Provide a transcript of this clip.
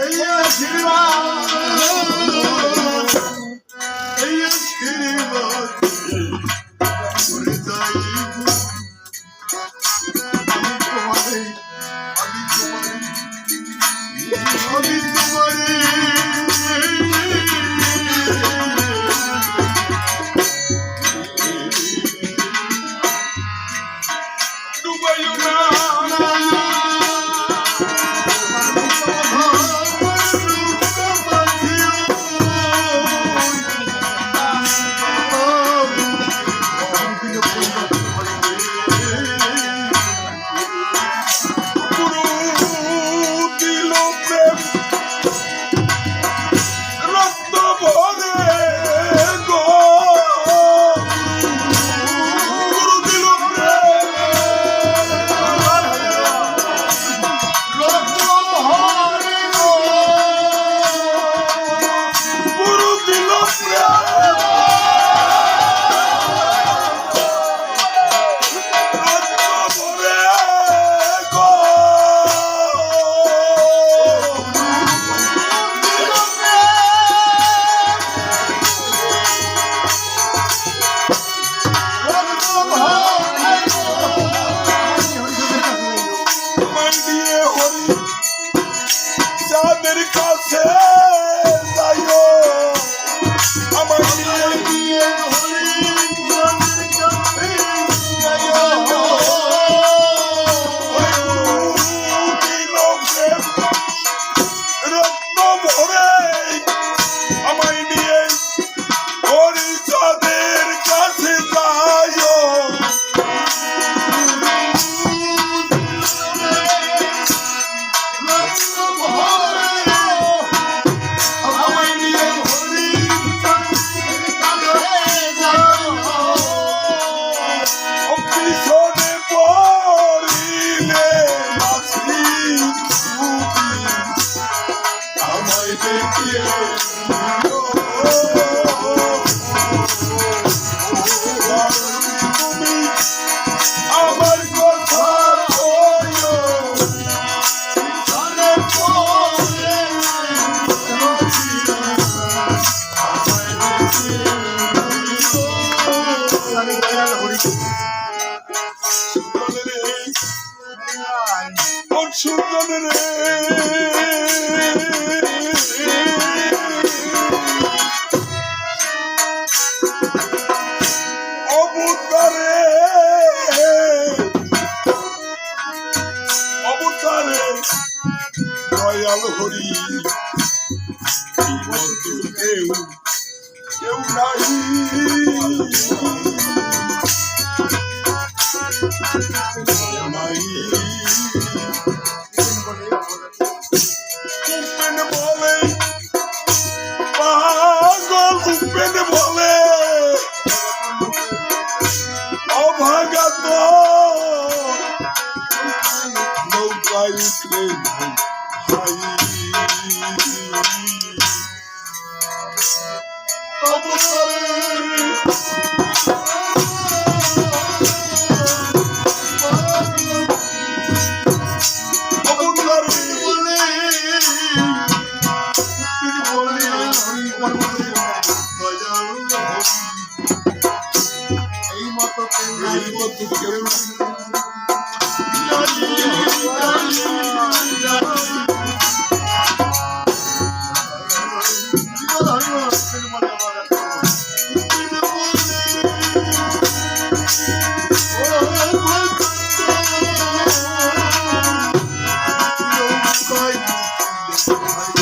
哎呀齐了 সুন্দর অবুতারে অবুতারে দয়াল হরি বন্ধু কেউ কেউ নাই পাইতে ভাই Everybody